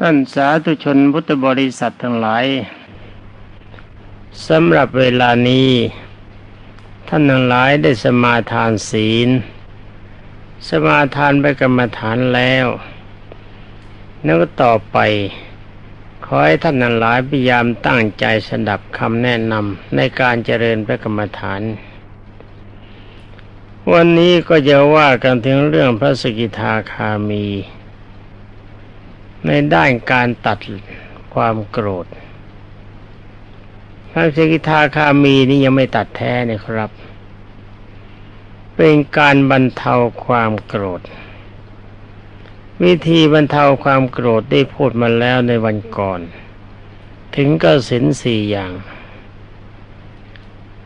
ท่านสาธุชนพุทธบริษัททั้งหลายสำหรับเวลานี้ ท่านทั้งหลายได้สมาทานศีล สมาทานไปกรรมฐานแล้วแล้วก็ต่อไป ขอให้ท่านทั้งหลายพยายามตั้งใจสดับคำแนะนำในการเจริญพระกรรมฐาน วันนี้ก็จะว่ากันถึงเรื่องพระสกิทาคามี ในด้านการตัดความโกรธพระสกิทาคามีนี่ยังไม่ตัดแท้นี่ครับ เป็นการบรรเทาความโกรธ วิธีบรรเทาความโกรธได้พูดมาแล้วในวันก่อน ถึงกสินสี่อย่าง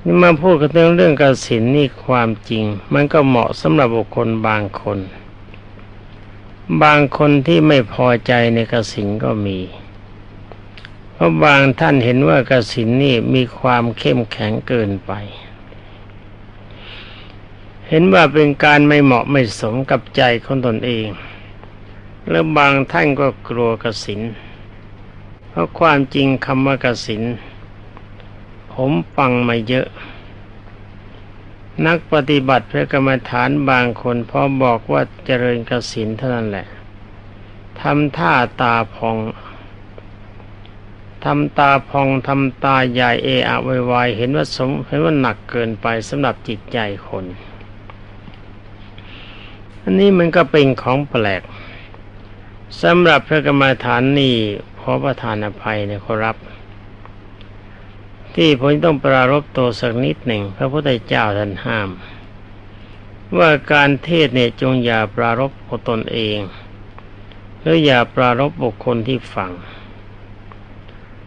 นี่มาพูดกันเรื่องเรื่องกสินนี่ความจริง มันก็เหมาะสำหรับบุคคลบางคน บางคนที่ไม่พอใจในกสินก็มี เพราะบางท่านเห็นว่ากสินนี่มีความเข้มแข็งเกินไป เห็นว่าเป็นการไม่เหมาะไม่สมกับใจของตนเอง แล้วบางท่านก็กลัวกสิน เพราะความจริงคำว่ากสิน ผมฟังมาเยอะ นักปฏิบัติพระกรรมฐานบางคนพอบอกว่าเจริญกสินเท่านั้นแหละทำท่าตาพองทำตาพองทำตาใหญ่เออะวายเห็นว่าสมเห็นว่าหนักเกินไปสำหรับจิตใจคน อันนี้มันก็เป็นของแปลกสำหรับพระกรรมฐานนี่ขอประทานอภัยนะขอรับ ที่ผมต้องปรารบตัวสักนิดหนึ่ง พระพุทธเจ้าท่านห้าม ว่าการเทศเนี่ยจงอย่าปรารบตนเอง หรืออย่าปรารบบุคคลที่ฟัง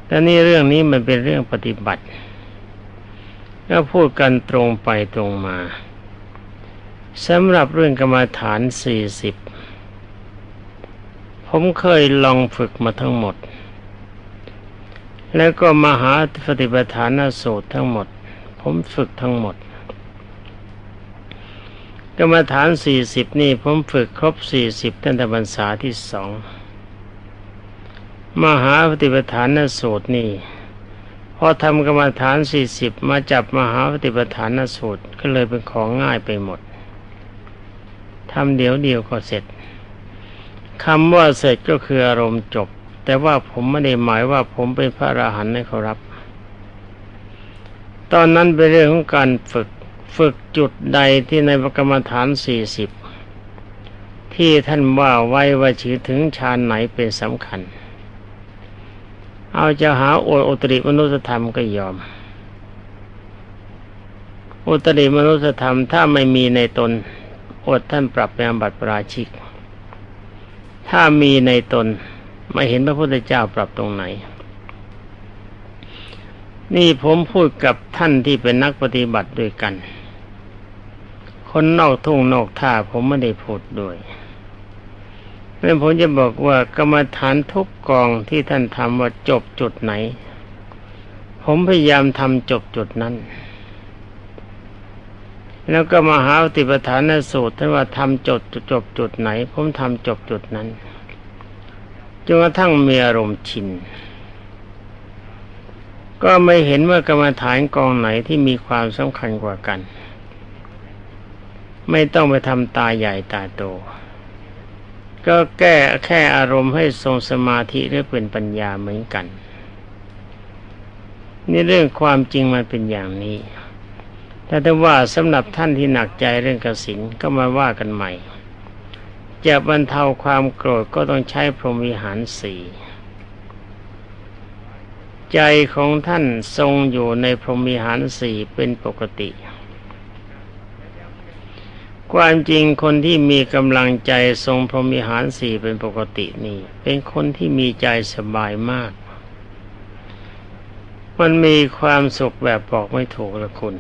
แต่นี่เรื่องนี้มันเป็นเรื่องปฏิบัติก็พูดกันตรงไปตรงมาสำหรับเรื่องกรรมฐานสี่สิบผมเคยลองฝึกมาทั้งหมด แล้วก็มหาปฏิปทานสูตรทั้งหมด ผมฝึกทั้งหมด กรรมฐานสี่สิบนี่ผมฝึกครบสี่สิบตั้งแต่พรรษาที่สองมหาปฏิปทานสูตรนี่พอทำกรรมฐานสี่สิบมาจับมหาปฏิปทานสูตรก็เลยเป็นของง่ายไปหมดทำเดี๋ยวเดียวก็เสร็จคำว่าเสร็จก็คืออารมณ์จบ แต่ว่าผมไม่ได้หมายว่าผมเป็นพระอราหันต์นะครับ ตอนนั้นเป็นเรื่องของการฝึกฝึกจุดใดที่ในกรรมฐานสี่สิบที่ท่านว่าไว้ว่าถือถึงฌานไหนเป็นสำคัญ เอาจะหาโออุตริมนุสธรรมก็ยอม อุตริมนุสธรรมถ้าไม่มีในตน อดท่านปรับเป็นบัตรปราชิก ถ้ามีในตน ไม่เห็นพระพุทธเจ้าปรับตรงไหน นี่ผมพูดกับท่านที่เป็นนักปฏิบัติด้วยกัน คนนอกทุ่งนอกท่าผมไม่ได้พูดด้วยเมื่อผมจะบอกว่ากรรมฐานทุกกองที่ท่านทำว่าจบจุดไหน ผมพยายามทำจบจุดนั้น แล้วก็มหาติปฐานสูตรท่านว่าทำจบจบจุดไหน ผมทำจบจุดนั้น นกระทั่งมีอารมณ์ชิน ก็ไม่เห็นว่ากรรมฐานกองไหนที่มีความสำคัญกว่ากัน ไม่ต้องไปทำตาใหญ่ตาโต ก็แก้แค่อารมณ์ให้ทรงสมาธิหรือเป็นปัญญาเหมือนกัน นี่เรื่องความจริงมันเป็นอย่างนี้แต่ถ้าว่าสำหรับท่านที่หนักใจเรื่องกสินก็มาว่ากันใหม่ จะบรรเทาความโกรธก็ต้องใช้พรหมวิหารสี่ใจของท่านทรงอยู่ในพรหมวิหารสี่เป็นปกติ ความจริงคนที่มีกำลังใจทรงพรหมวิหารสี่เป็นปกตินี่ เป็นคนที่มีใจสบายมาก มันมีความสุขแบบบอกไม่ถูกละคุณ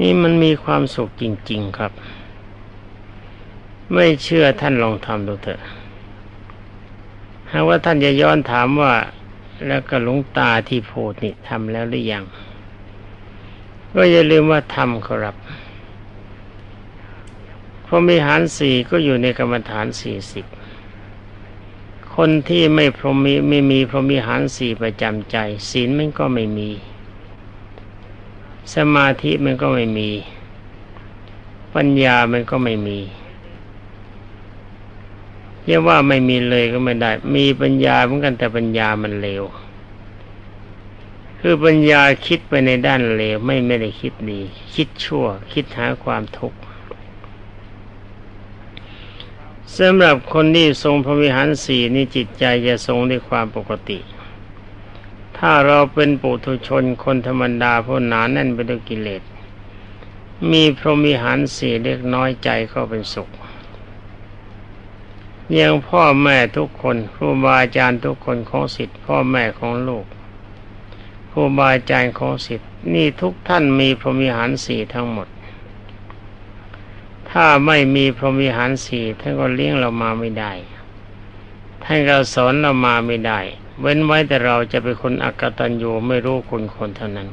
นี่มันมีความสุขจริง ๆ ครับ ไม่เชื่อท่านลองทำดูเถอะ หากว่าท่านจะย้อนถามว่า แล้วก็ลุงตาที่โพดนี่ทำแล้วหรือยัง ก็อย่าลืมว่าทำครับพรมิหารสี่ก็อยู่ในกรรมฐานสี่สิบ คนที่ไม่พรหมีไม่มีพรหมิหารสี่ประจำใจ ศีลมันก็ไม่มี สมาธิมันก็ไม่มี ปัญญามันก็ไม่มี เรียกว่าไม่มีเลยก็ไม่ได้ มีปัญญาเหมือนกันแต่ปัญญามันเลวคือปัญญาคิดไปในด้านเลวไม่ไม่ได้คิดดี คิดชั่ว คิดหาความทุกข์สำหรับคนที่ทรงพระวิหารสีนี่จิตใจจะทรงด้วยความปกติ ถ้าเราเป็นปุถุชนคนธรรมดาผู้หนาแน่นไปด้วยกิเลส มีพรหมิหารสีเล็กน้อยใจก็เป็นสุข ยังพ่อแม่ทุกคนครูบาอาจารย์ทุกคนของสิทธิ์พ่อแม่ของลูกครูบาอาจารย์ของสิทธิ์นี่ทุกท่านมีพรหมิหารสีทั้งหมด ถ้าไม่มีพรหมิหารสีท่านก็เลี้ยงเรามาไม่ได้ ท่านก็สอนเรามาไม่ได้ เว้นไว้แต่เราจะเป็นคนอักตันยูไม่รู้คุณคนเท่านั้น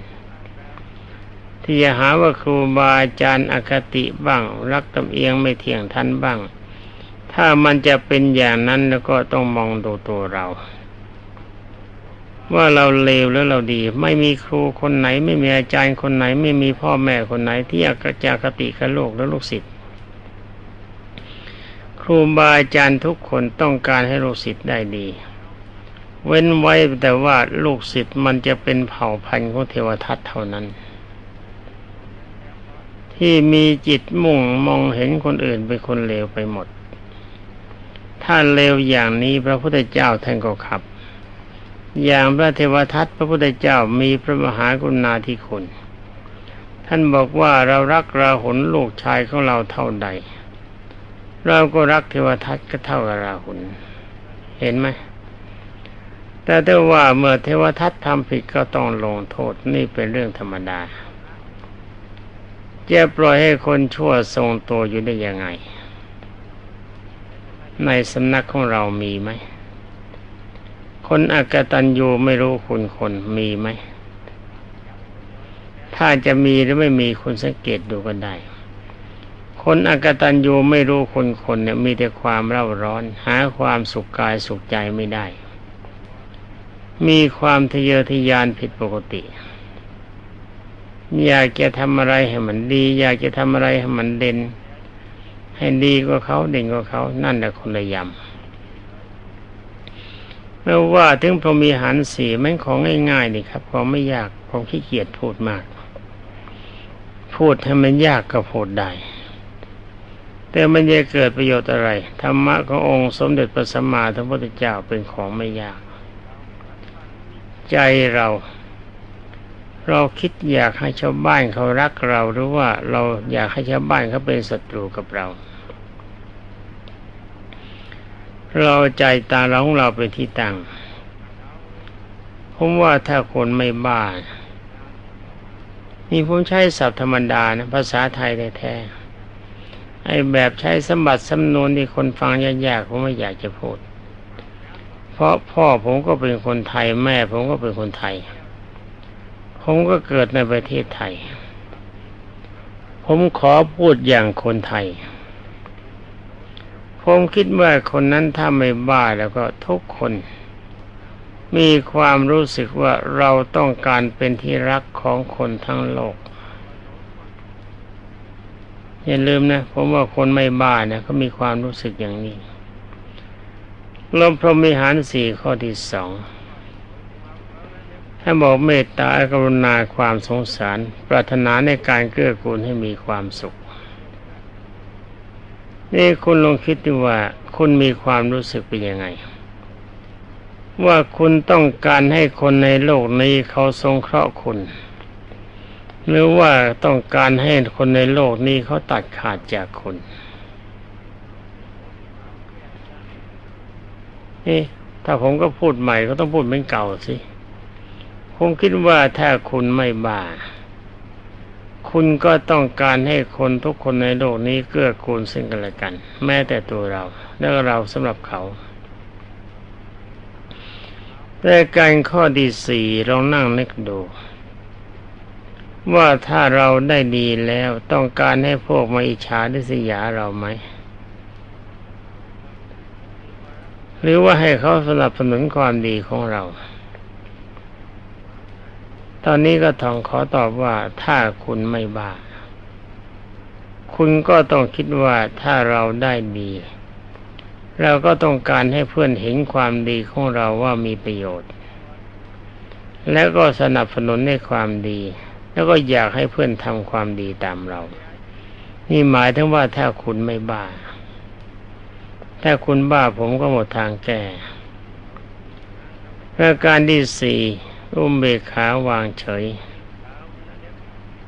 ที่จะหาว่าครูบาอาจารย์อคติบ้าง รักตำเอียงไม่เที่ยงท่านบ้าง ถ้ามันจะเป็นอย่างนั้นแล้วก็ต้องมองดูตัวเรา ว่าเราเลวแล้วเราดี ไม่มีครูคนไหน ไม่มีอาจารย์คนไหน ไม่มีพ่อแม่คนไหน ที่อยากจะคติกับโลกและลูกศิษย์ครูบาอาจารย์ทุกคนต้องการให้ลูกศิษย์ได้ดี เว้นไว้แต่ว่าลูกศิษย์มันจะเป็นเผ่าพันธุ์ของเทวทัตเท่านั้น ที่มีจิตมุ่งมองเห็นคนอื่นเป็นคนเลวไปหมด ถ้าเลวอย่างนี้พระพุทธเจ้าท่านก็ขับ อย่างพระเทวทัตพระพุทธเจ้ามีพระมหากรุณาธิคุณ ท่านบอกว่าเรารักราหุลลูกชายของเราเท่าใด เราก็รักเทวทัตก็เท่ากับราหุลเห็นไหมแต่ถ้าว่าเมื่อเทวทัตทำผิดก็ต้องลงโทษนี่เป็นเรื่องธรรมดาจะปล่อยให้คนชั่วทรงตัวอยู่ได้ยังไง ในสำนักของเรามีไหม คนอากตันยูไม่รู้คุณคนมีไหม ถ้าจะมีหรือไม่มีคุณสังเกตดูกันได้ คนอากตันยูไม่รู้คนคนเนี่ยมีแต่ความเร่าร้อน หาความสุขกายสุขใจไม่ได้ มีความทะเยอทะยานผิดปกติอยากจะทำอะไรให้มันดี อยากจะทำอะไรให้มันเด่น ให้ดีกว่าเขาเด่นกว่าเขานั่นแหละคนละยำเมื่อว่าถึงพรหมีหันสีมันของง่ายๆนี่ครับของไม่ยากผมขี้เกียจพูดมาก พูดให้มันยากก็พูดได้ แต่มันจะเกิดประโยชน์อะไรธรรมะขององค์สมเด็จพระสัมมาสัมพุทธเจ้าเป็นของไม่ยาก ใจเราเราคิดอยากให้ชาวบ้านเขารักเราหรือว่าเราอยากให้ชาวบ้านเขาเป็นศัตรูกับเรา เราใจตาเราของเราไปที่ตั้งผมว่าถ้าคนไม่บ้า นี่ผมใช้ศัพท์ธรรมดานะภาษาไทยแท้ๆไอ้แบบใช้สมบัติสำนวนที่คนฟังยากๆผมไม่อยากจะพูด เพราะพ่อผมก็เป็นคนไทยแม่ ผมก็เป็นคนไทย ผมก็เกิดในประเทศไทย ผมขอพูดอย่างคนไทย ผมคิดว่าคนนั้นถ้าไม่บ้าแล้วก็ทุกคน มีความรู้สึกว่าเราต้องการเป็นที่รักของคนทั้งโลก อย่าลืมนะผมว่าคนไม่บ้าเนี่ยเขามีความรู้สึกอย่างนี้ลมพรหมิหารสี่ข้อที่สองถ้าบอกเมตตากรุณาความสงสาร ปรารถนาในการเกื้อกูลให้มีความสุข นี่คุณลองคิดดูว่าคุณมีความรู้สึกเป็นยังไง ว่าคุณต้องการให้คนในโลกนี้เขาทรงเคราะห์คุณ หรือว่าต้องการให้คนในโลกนี้เขาตัดขาดจากคุณนี่ถ้าผมก็พูดใหม่ก็ต้องพูดเหมือนเก่าสิผมคิดว่าถ้าคุณไม่บ้า คุณก็ต้องการให้คนทุกคนในโลกนี้เกื้อกูลซึ่งกันและกัน แม้แต่ตัวเรา และเราสำหรับเขาแต่การข้อที่สี่เรานั่งนึกดู ว่าถ้าเราได้ดีแล้วต้องการให้พวกมาอิจฉาดิสยาเราไหม หรือว่าให้เขาสนับสนุนความดีของเรา ตอนนี้ก็ทองขอตอบว่าถ้าคุณไม่บ้า คุณก็ต้องคิดว่าถ้าเราได้ดีเราก็ต้องการให้เพื่อนเห็นความดีของเราว่ามีประโยชน์ แล้วก็สนับสนุนในความดี แล้วก็อยากให้เพื่อนทำความดีตามเรา นี่หมายถึงว่าถ้าคุณไม่บ้า ถ้าคุณบ้าผมก็หมดทางแก้ประการที่สี่ อุมเบกขาวางเฉย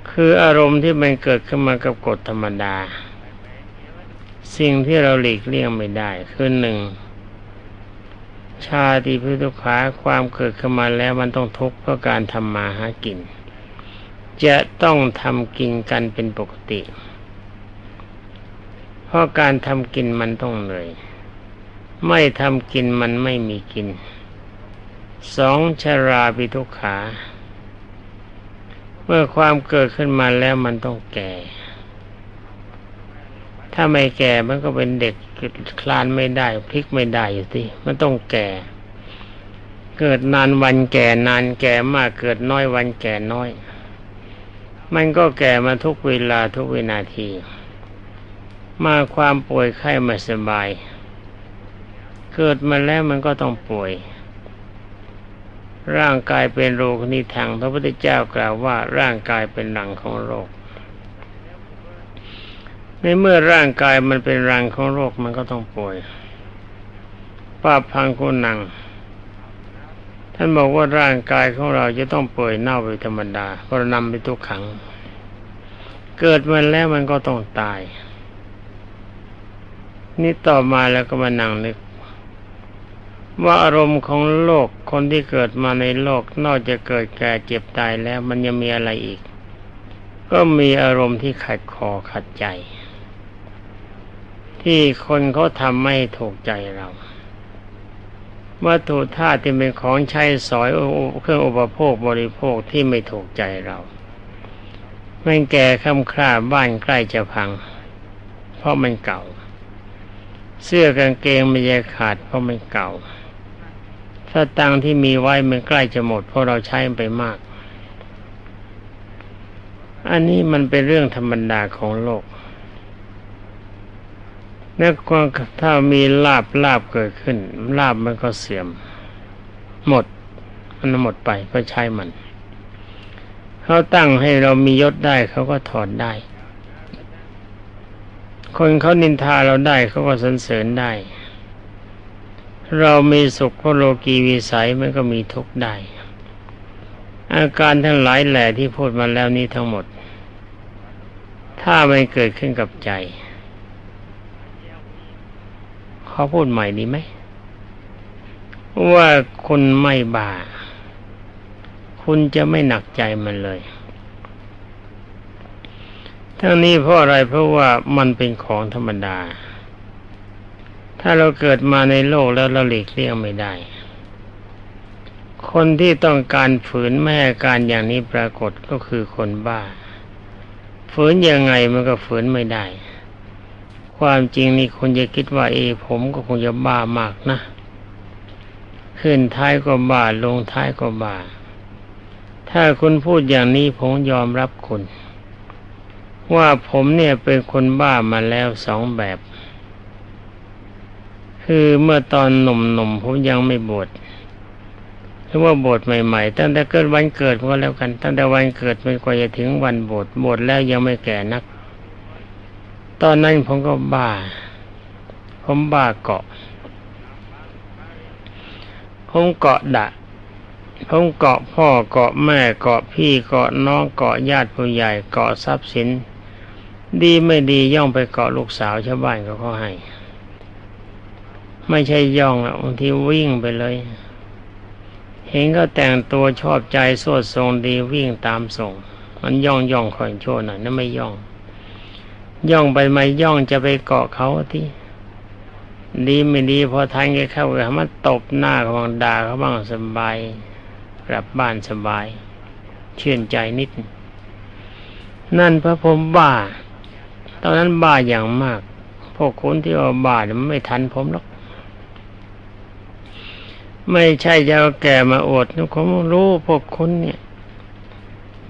คืออารมณ์ที่มันเกิดขึ้นมากับกฎธรรมดา สิ่งที่เราหลีกเลี่ยงไม่ได้คือหนึ่งชาติพิทุขาความเกิดขึ้นมาแล้วมันต้องทุกข์เพราะการทำมาหากิน จะต้องทำกินกันเป็นปกติ เพราะการทำกินมันต้องเหนื่อย ไม่ทำกินมันไม่มีกิน สองชราปิทุกขา เมื่อความเกิดขึ้นมาแล้วมันต้องแก่ ถ้าไม่แก่มันก็เป็นเด็กคลานไม่ได้ พลิกไม่ได้อยู่ที่มันต้องแก่ เกิดนานวันแก่นานแก่มากเกิดน้อยวันแก่น้อย มันก็แก่มาทุกเวลาทุกวินาที มาความป่วยไข้ไม่สบาย เกิดมาแล้วมันก็ต้องป่วย ร่างกายเป็นโรคนิทังพระพุทธเจ้ากล่าวว่าร่างกายเป็นหลังของโรคในเมื่อร่างกายมันเป็นรังของโรคมันก็ต้องป่วยป้าพังคุณนัง ท่านบอกว่าร่างกายของเราจะต้องป่วยเน่าไปธรรมดาเพราะนำไปทุกขัง เกิดมาแล้วมันก็ต้องตาย นี่ต่อมาแล้วก็มานั่งนึก ว่าอารมณ์ของโลกคนที่เกิดมาในโลกนอกจากเกิดแก่เจ็บตายแล้วมันยังมีอะไรอีก ก็มีอารมณ์ที่ขัดคอขัดใจ ที่คนเขาทำไม่ถูกใจเราวัตถุธาตุที่เป็นของใช้สอยเครื่องอุปโภคบริโภคที่ไม่ถูกใจเรามันแก่ค่ำคร่าบ้านใกล้จะพัง เพราะมันเก่า เสื้อกางเกงมันจะขาดเพราะมันเก่า ถ้าตังที่มีไว้มันใกล้จะหมด เพราะเราใช้ไปมาก อันนี้มันเป็นเรื่องธรรมดาของโลกนักความถ้ามีลาบลาบเกิดขึ้น ลาบมันก็เสื่อม หมด มันหมดไปก็ใช้มัน เขาตั้งให้เรามียศได้เขาก็ถอดได้ คนเขานินทาเราได้เขาก็สรรเสริญได้ เรามีสุขเพราะโลกีวิสัยมันก็มีทุกข์ได้ อาการทั้งหลายแหล่ที่พูดมาแล้วนี้ทั้งหมด ถ้าไมันเกิดขึ้นกับใจเขาพูดใหม่ดีไหม ว่าคุณไม่บาคุณจะไม่หนักใจมันเลย ทั้งนี้เพราะอะไรเพราะว่ามันเป็นของธรรมดา ถ้าเราเกิดมาในโลกแล้วเราหลีกเลี่ยงไม่ได้ คนที่ต้องการฝืนแม่การอย่างนี้ปรากฏก็คือคนบ้า ฝืนยังไงมันก็ฝืนไม่ได้ ความจริงนี่คนจะคิดว่าเอ ผมก็คงจะบ้ามากนะ ขึ้นท้ายก็บ้าลงท้ายก็บ้า ถ้าคุณพูดอย่างนี้ผมยอมรับคุณว่าผมเนี่ยเป็นคนบ้ามาแล้วสองแบบ คือเมื่อตอนหนุ่มๆผมยังไม่บวชหรือว่าบวชใหม่ๆตั้งแต่เกิดวันเกิดก็แล้วกัน ตั้งแต่วันเกิดมันกว่าจะถึงวันบวชบวชแล้วยังไม่แก่นัก ตอนนั้นผมก็บ้า ผมบ้าเกาะ ผมเกาะดะผมเกาะพ่อเกาะแม่เกาะพี่เกาะน้องเกาะญาติผู้ใหญ่เกาะทรัพย์สิน ดีไม่ดีย่องไปเกาะลูกสาวชาวบ้านก็เขาให้ ไม่ใช่ย่องบางทีวิ่งไปเลย เห็นก็แต่งตัวชอบใจสวดทรงดีวิ่งตามส่ง มันย่องย่องคอยโชว์หน่อยนั่นไม่ย่อง ย่องไปไม่ย่องจะไปเกาะเขาที่ดีไม่ดีพอทานแกเข้าไปมันตบหน้าเขาบางด่าเขาบ้างสบายกลับบ้านสบาย เชื่นใจนิด นั่นพระผมบ้า ตอนนั้นบ้าอย่างมาก พวกคนที่ว่าบ้ามันไม่ทันผมหรอก ไม่ใช่จะเอาแก่มาอวดนะผมรู้พวกคุณเนี่ย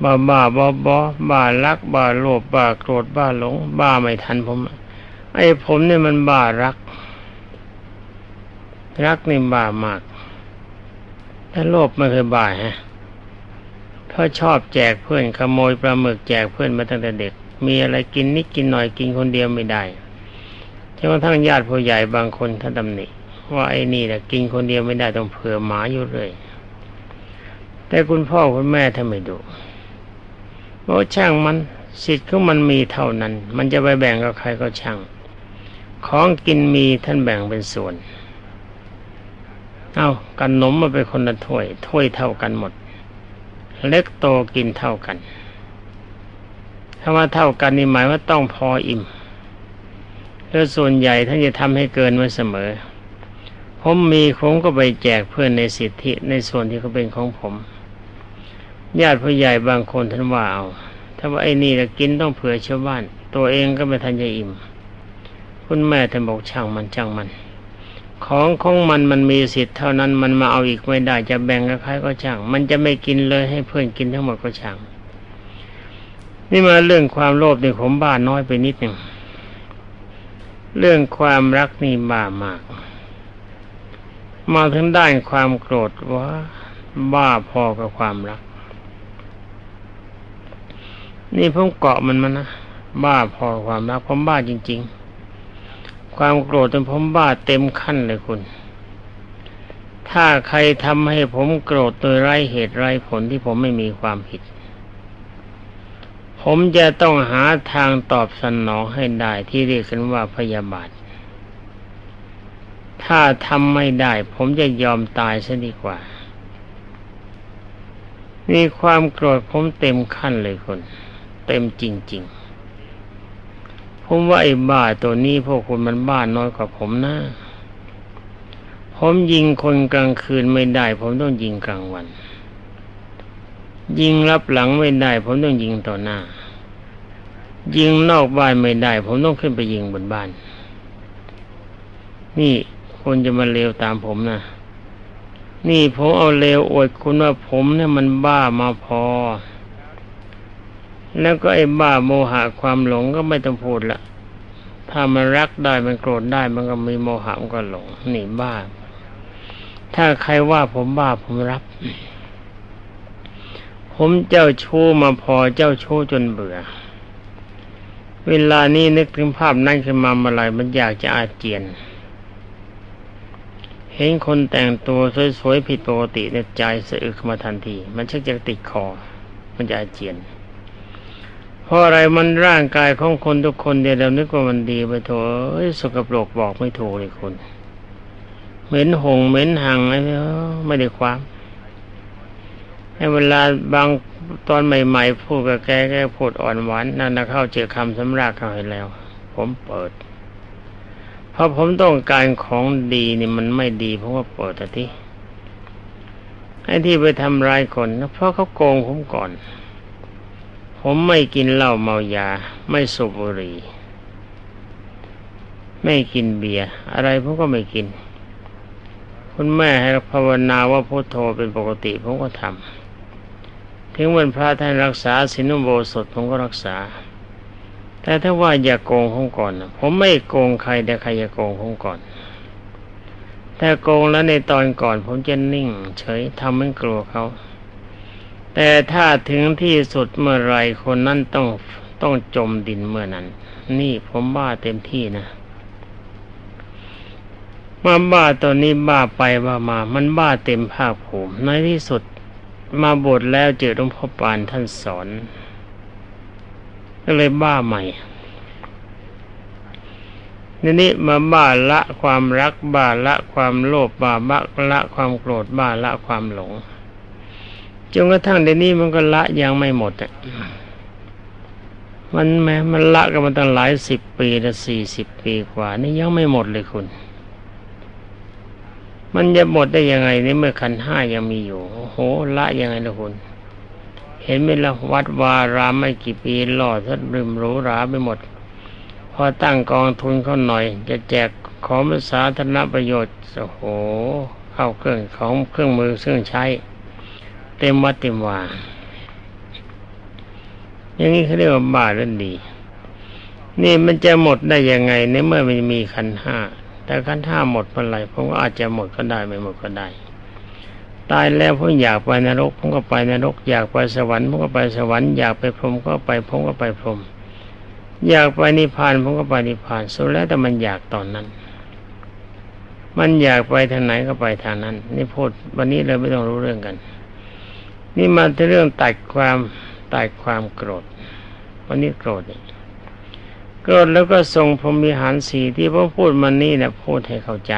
บ้าบ้าบอบอบ้ารักบ้าโลภบ้าโกรธบ้าหลง บ้าไม่ทันผม ไอ้ผมเนี่ยมันบ้ารัก รักนี่บ้ามากถ้าโลภไม่เคยบ้าฮะเพราะชอบแจกเพื่อนขโมยปลาหมึกแจกเพื่อนมาตั้งแต่เด็ก มีอะไรกินนิดกินหน่อยกินคนเดียวไม่ได้จนกระทั่งญาติผู้ใหญ่บางคนท่านตำหนิ ว่าไอ้นี่แหละกินคนเดียวไม่ได้ต้องเผื่อหมาอยู่เลย แต่คุณพ่อคุณแม่ท่านไมดูเพราะช่างมันสิทธิ์ของมันมีเท่านั้น มันจะไปแบ่งกับใครก็ช่าง ของกินมีท่านแบ่งเป็นส่วน เอากันนมมาเป็นคนละถ้วย ถ้วยเท่ากันหมด เล็กโตกินเท่ากันถ้าว่าเท่ากันนี่หมายว่าต้องพออิ่มแล้วส่วนใหญ่ท่านจะทำให้เกินไว้เสมอ ผมมีผมก็ไปแจกเพื่อนในสิทธิในส่วนที่เขาเป็นของผม ญาติผู้ใหญ่บางคนท่านว่าเอาถ้าว่าไอ้นี่ละกินต้องเผื่อชาวบ้าน ตัวเองก็ไม่ทันจะอิ่ม คุณแม่ท่านบอกช่างมันช่างมัน ของของมันมันมีสิทธิ์เท่านั้นมันมาเอาอีกไม่ได้จะแบ่งกับใครก็ช่าง มันจะไม่กินเลยให้เพื่อนกินทั้งหมดก็ช่าง นี่มาเรื่องความโลภเนี่ยผมบ้าน้อยไปนิดหนึ่งเรื่องความรักนี่บ้ามาก มาถึงด้านความโกรธว่าบ้าพอกับความรัก นี่ผมเกาะมันมานะบ้าพอความรักผมบ้าจริง ๆ ความโกรธจนผมบ้าเต็มขั้นเลยคุณ ถ้าใครทำให้ผมโกรธโดยไร้เหตุไร้ผลที่ผมไม่มีความผิด ผมจะต้องหาทางตอบสนองให้ได้ที่เรียกกันว่าพยาบาท ถ้าทำไม่ได้ ผมจะยอมตายซะดีกว่า มีความโกรธผมเต็มขั้นเลยคนเต็มจริง ๆ ผมว่าไอ้บ้าตัวนี้พวกคุณมันบ้าน้อยกว่าผมนะ ผมยิงคนกลางคืนไม่ได้ ผมต้องยิงกลางวัน ยิงรับหลังไม่ได้ ผมต้องยิงต่อหน้า ยิงนอกบ้านไม่ได้ ผมต้องขึ้นไปยิงบนบ้าน นี่ คนจะมาเลวตามผมนะนี่ผมเอาเลวอวดคุณว่าผมเนี่ยมันบ้ามาพอ แล้วก็ไอ้บ้าโมหะความหลงก็ไม่ต้องพูดละถ้ามันรักได้มันโกรธได้มันก็มีโมหะมันก็หลงนี่บ้า ถ้าใครว่าผมบ้าผมรับ ผมเจ้าชู้มาพอเจ้าชู้จนเบื่อ เวลานี้นึกถึงภาพนั่นขึ้นมาเมื่อไรมันอยากจะอาเจียน เห็นคนแต่งตัวสวยๆผิดปกติในใจสะอึกมาทันที มันชักจะติดคอ มันจะอาเจียน เพราะอะไรมันร่างกายของคนทุกคนเดียวเรานึกว่ามันดีไปโถอ้ยสกปรกบอกไม่ถูกเลยคุณเหม็นหงเหม็นหังอะไรไม่ได้ความให้เวลาบางตอนใหม่ ๆ พูดกับแกแกพูดอ่อนหวานนั่นนะเข้าเจอคำสำราญเข้าให้แล้ว ผมเปิด เพราะผมต้องการของดีนี่มันไม่ดี เพราะว่าเปิดแต่ที่ไอ้ที่ไปทำร้ายคนเพราะเขาโกงผมก่อน ผมไม่กินเหล้าเมายา ไม่สูบบุหรี่ไม่กินเบียร์อะไรผมก็ไม่กิน คุณแม่ให้ภาวนาว่าพุโทโธเป็นปกติผมก็ทำถึงวันพระท่านรักษาสินุโบสถผมก็รักษา แต่ถ้าว่าอย่าโกงผมก่อน ผมไม่โกงใครแต่ใครอย่าโกงผมก่อนแต่โกงแล้วในตอนก่อน ผมจะนิ่ง เฉยทำให้กลัวเขา แต่ถ้าถึงที่สุดเมื่อไรคนนั้นต้องต้องจมดินเมื่อนั้น นี่ผมบ้าเต็มที่นะมาบ้าตอนนี้บ้าไปบ้ามา มันบ้าเต็มภาคภูมิในที่สุดมาบทแล้วเจอหลวงพ่อปานท่านสอน ก็เลยบ้าใหม่นี่นี่มาบ้าละความรักบ้าละความโลภบ้าบะละความโกรธบ้าละความหลงจนกระทั่งเดี๋ยวนี้มันก็ละยังไม่หมดอะมันแม้มันละกันมาตั้งหลายสิบปีละสี่สิบปีกว่า นี่ยังไม่หมดเลยคุณ มันจะหมดได้ยังไงนี่เมื่อขันห้ายังมีอยู่โอ้โหละยังไงนะคุณ เห็นไหมละวัดวารามไม่กี่ปีหล่อทัดริมรู้ราไปหมด พอตั้งกองทุนเขาหน่อย จะแจกของสาธารณประโยชน์โอ้โหเข้าเครื่องของเครื่องมือเครื่องใช้ เต็มวัดเต็มวาอย่างนี้เขาเรียกว่าบ้าเรื่องดี นี่มันจะหมดได้ยังไงในเมื่อมันมีขันห้าแต่ขันห้าหมดเมื่อไหร่ผมก็อาจจะหมดก็ได้ไม่หมดก็ได้ ตายแล้วผมอยากไปนรกผมก็ไปนรก อยากไปสวรรค์ผมก็ไปสวรรค์อยากไปพรหมก็ไปผมก็ไปพรหมอยากไปนิพพานผมก็ไปนิพพานสุดแล้วแต่มันอยากตอนนั้น มันอยากไปทางไหนก็ไปทางนั้น นี่พูดวันนี้เลยไม่ต้องรู้เรื่องกัน นี่มาเรื่องตัดความตัดความโกรธ วันนี้โกรธโกรธแล้วก็ทรงพรมิหารสีที่พระพูดมานี่นะพูดให้เข้าใจ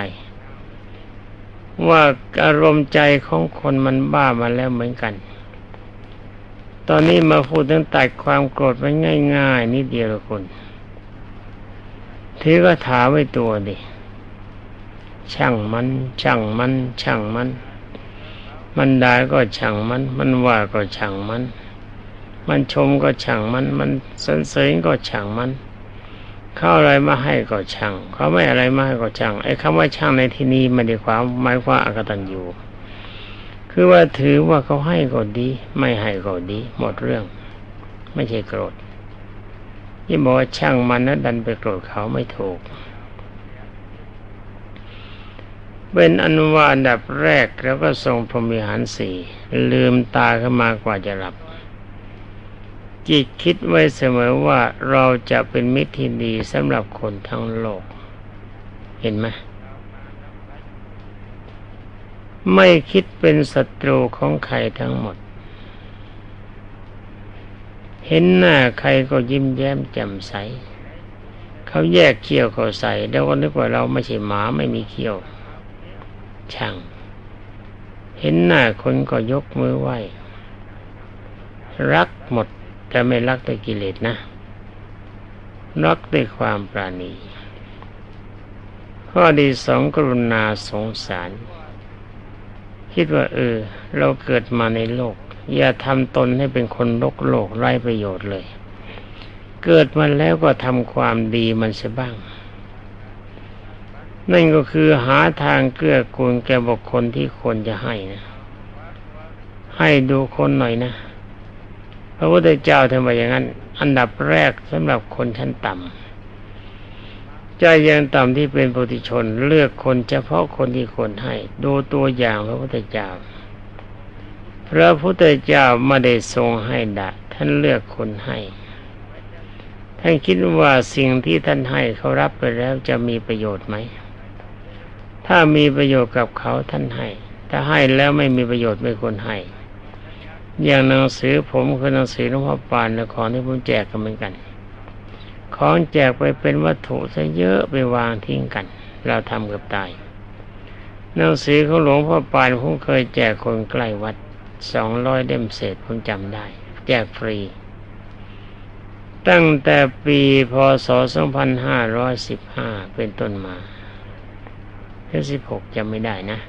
ว่าอารมณ์ใจของคนมันบ้ามาแล้วเหมือนกัน ตอนนี้มาพูดถึงตัดความโกรธไปง่าย ๆ นิดเดียวละคนถือก็ถามไว้ตัวดิ ช่างมัน ช่างมัน ช่างมัน มันด่าก็ช่างมัน มันว่าก็ช่างมัน มันชมก็ช่างมัน มันสรรเสริญก็ช่างมัน เขาอะไรมาให้ก็ช่างเขาไม่อะไรมาให้ก็ช่างไอ้คำว่าช่างในที่นี้ไม่ได้ความหมายว่าอากตันอยู่คือว่าถือว่าเขาให้ก็ดี ไม่ให้ก็ดี หมดเรื่อง ไม่ใช่โกรธยิ่งบอกว่าช่างมันนั้นดันไปโกรธเขาไม่ถูกเป็นอนุวาอันดับแรกแล้วก็ทรงพรมิหารสี่ลืมตาขึ้นมากว่าจะหลับ จิตคิดไว้เสมอว่าเราจะเป็นมิตรที่ดีสำหรับคนทั้งโลก เห็นไหมไม่คิดเป็นศัตรูของใครทั้งหมด เห็นหน้าใครก็ยิ้มแย้มแจ่มใส เขาแยกเขี้ยวเขาใส่แล้วก็นึกว่าเราไม่ใช่หมาไม่มีเขี้ยว ช่าง เห็นหน้าคนก็ยกมือไหว้ รักหมด แต่ไม่รักด้วยกิเลสนะรักด้วยความปราณี ข้อดีสองกรุณาสงสาร คิดว่าเออ เราเกิดมาในโลก อย่าทำตนให้เป็นคนลกโลกไร้ประโยชน์เลย เกิดมาแล้วก็ทำความดีมันเสียบ้าง นั่นก็คือหาทางเกื้อกูลแก่บุคคลที่ควรจะให้นะ ให้ดูคนหน่อยนะ พระพุทธเจ้าทำไมอย่างนั้น อันดับแรกสำหรับคนชั้นต่ำใจยังต่ำที่เป็นปุถุชน เลือกคนเฉพาะคนที่ควรให้ ดูตัวอย่างพระพุทธเจ้า พระพุทธเจ้าไม่ได้ทรงให้ดะท่านเลือกคนให้ท่านคิดว่าสิ่งที่ท่านให้เขารับไปแล้วจะมีประโยชน์ไหมถ้ามีประโยชน์กับเขาท่านให้ ถ้าให้แล้วไม่มีประโยชน์ไม่ควรให้ อย่างหนังสือผมคือหนังสือหลวงพ่อปานในของที่ผมแจกกันเหมือนกัน ของแจกไปเป็นวัตถุซะเยอะไปวางทิ้งกัน เราทำเกือบตายหนังสือของหลวงพ่อปานผมเคยแจกคนใกล้วัดสองร้อยเล่มเศษผมจำได้ แจกฟรี ตั้งแต่ปีพศ 2515 เป็นต้นมาแค่16จำไม่ได้นะ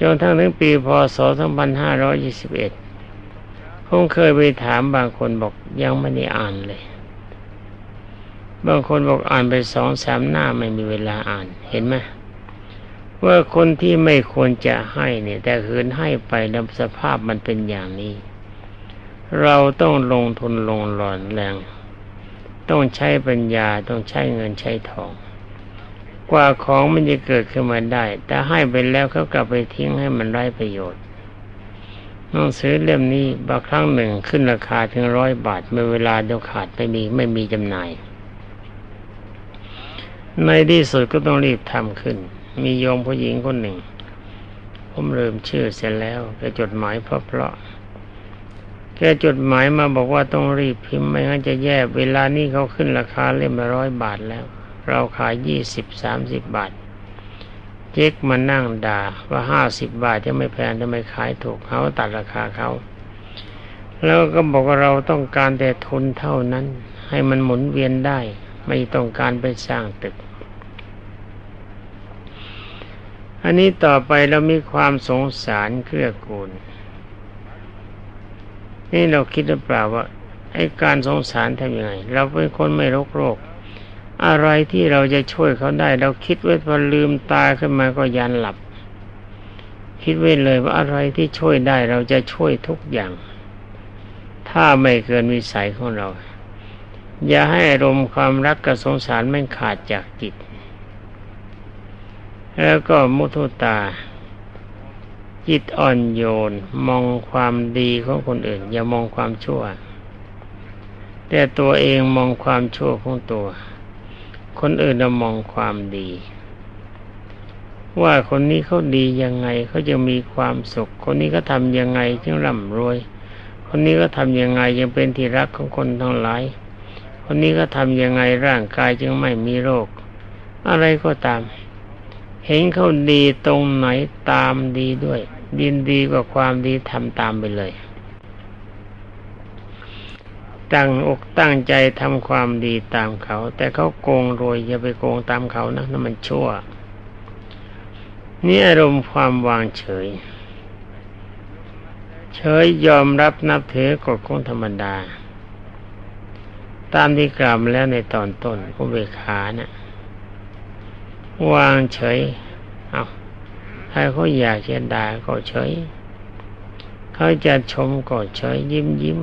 จนทั้งถึงปีพศ 2521 ผมเคยไปถามบางคนบอกยังไม่ได้อ่านเลย บางคนบอกอ่านไปสองสามหน้าไม่มีเวลาอ่านเห็นไหมว่าคนที่ไม่ควรจะให้เนี่ย แต่คืนให้ไปแล้วสภาพมันเป็นอย่างนี้ เราต้องลงทุนลงหลอนแรง ต้องใช้ปัญญาต้องใช้เงินใช้ทอง กว่าของมันจะเกิดขึ้นมาได้ แต่ให้ไปแล้วเขากลับไปทิ้งให้มันไร้ประโยชน์ หนังสือเล่มนี้บางครั้งหนึ่งขึ้นราคาถึงร้อยบาทเมื่อเวลาเดียวขาดไม่มีไม่มีจำหน่าย ในที่สุดก็ต้องรีบทำขึ้น มีโยมผู้หญิงคนหนึ่ง ผมลืมชื่อเสร็จแล้วแกจดหมายเพราะเพราะแกจดหมายมาบอกว่าต้องรีบพิมพ์ไม่งั้นจะแย่เวลานี้เขาขึ้นราคาเล่มละร้อยบาทแล้ว เราขายยี่สิบสามสิบบาท เจ๊กมานั่งด่าว่าห้าสิบบาทจะไม่แพงทำไมขายถูกเขาตัดราคาเขา แล้วก็บอกว่าเราต้องการแต่ทุนเท่านั้น ให้มันหมุนเวียนได้ ไม่ต้องการไปสร้างตึก อันนี้ต่อไปเรามีความสงสารเกื้อกูล นี่เราคิดหรือเปล่าว่าไอ้การสงสารทำยังไง เราเป็นคนไม่รกโรค อะไรที่เราจะช่วยเขาได้ เราคิดไว้พอลืมตาขึ้นมาก็ยันหลับ คิดไว้เลยว่าอะไรที่ช่วยได้เราจะช่วยทุกอย่าง ถ้าไม่เกินวิสัยของเรา อย่าให้อารมณ์ความรักกับสงสารไม่ขาดจากจิต แล้วก็มุทุตา จิตอ่อนโยน มองความดีของคนอื่น อย่ามองความชั่ว แต่ตัวเองมองความชั่วของตัว คนอื่นเรามองความดี ว่าคนนี้เขาดียังไงเขาจะมีความสุข คนนี้ก็ทำยังไงจึงร่ำรวย คนนี้ก็ทำยังไงยังเป็นที่รักของคนทั้งหลาย คนนี้ก็ทำยังไงร่างกายจึงไม่มีโรค อะไรก็ตาม เห็นเขาดีตรงไหนตามดีด้วย ดินดีกว่าความดีทำตามไปเลย ตั้งอกตั้งใจทำความดีตามเขา แต่เขาโกงรวยอย่าไปโกงตามเขานะนั่นมันชั่ว นี่อารมณ์ความวางเฉย เฉยยอมรับนับถือกฎของธรรมดา ตามที่กล่าวมาแล้วในตอนต้นอุเบกขาเนะ่ะวางเฉย เอาถ้าเขาอยากจะด่าก็เฉย เขาจะชมก็เฉยยิ้มยิ้ม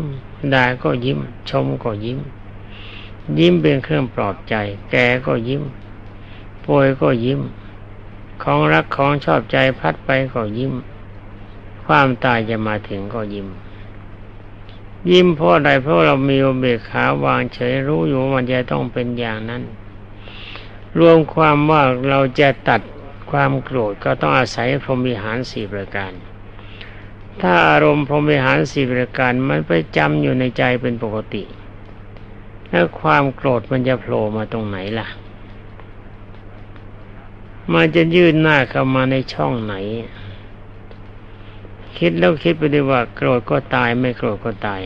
ด่าก็ยิ้ม ชมก็ยิ้ม ยิ้มเป็นเครื่องปลอบใจ แกก็ยิ้มป่วยก็ยิ้ม ของรักของชอบใจพัดไปก็ยิ้ม ความตายจะมาถึงก็ยิ้ม ยิ้มเพราะอะไรเพราะเรามีอุเบกขาวางเฉยรู้อยู่มันจะต้องเป็นอย่างนั้น รวมความว่าเราจะตัดความโกรธก็ต้องอาศัยพรหมิหารสี่ประการ ถ้าอารมณ์พรหมิหารสี่ประการมันไปจำอยู่ในใจเป็นปกติ แล้วความโกรธมันจะโผล่มาตรงไหนล่ะ มันจะยื่นหน้าเข้ามาในช่องไหน คิดแล้วคิดไปดีว่า โกรธก็ตายไม่โกรธก็ตาย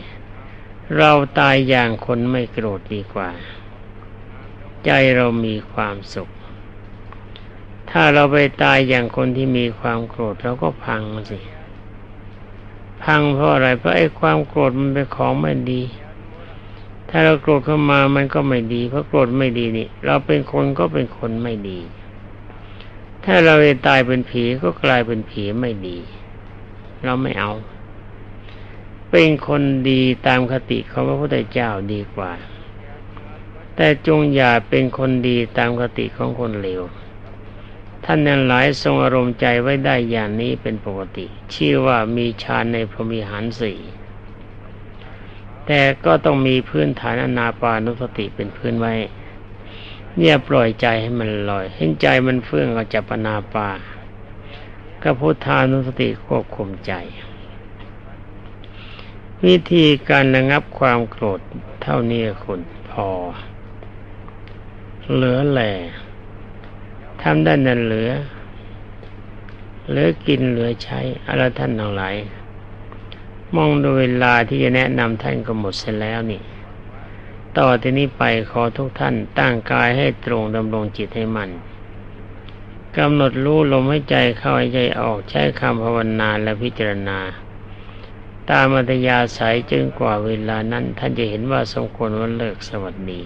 เราตายอย่างคนไม่โกรธดีกว่า ใจเรามีความสุข ถ้าเราไปตายอย่างคนที่มีความโกรธเราก็พังสิ พังเพราะอะไรเพราะไอ้ความโกรธมันเป็นของไม่ดี ถ้าเราโกรธเข้ามามันก็ไม่ดี เพราะโกรธไม่ดีนี่ เราเป็นคนก็เป็นคนไม่ดี ถ้าเราตายเป็นผีก็กลายเป็นผีไม่ดี เราไม่เอา เป็นคนดีตามคติของพระพุทธเจ้าดีกว่า แต่จงอย่าเป็นคนดีตามคติของคนเลว ท่านนั้นหลายทรงอารมณ์ใจไว้ได้อย่างนี้เป็นปกติ ชื่อว่ามีฌานในพรมิหารสี่แต่ก็ต้องมีพื้นฐานอนาปานุสติเป็นพื้นไว้ เนี่ยปล่อยใจให้มันลอยเห็นใจมันเฟื่องก็จับปนาปาก็พุทธานุสติควบคุมใจ วิธีการระงับความโกรธเท่านี้คุณพอ เหลือแหล่ ทำได้นั่นเหลือ เหลือกินเหลือใช้อะไรท่านทั้งหลายมองดูเวลาที่จะแนะนำท่านก็หมดเสร็จแล้วนี่ ต่อที่นี้ไปขอทุกท่านตั้งกายให้ตรงดำรงจิตให้มันกำหนดรู้ลมให้ใจเข้าให้ใจออกใช้คำภาวนาและพิจารณา ตามอัตยาสายจึงกว่าเวลานั้นท่านจะเห็นว่าสมควรว่าเลิกสวัสดี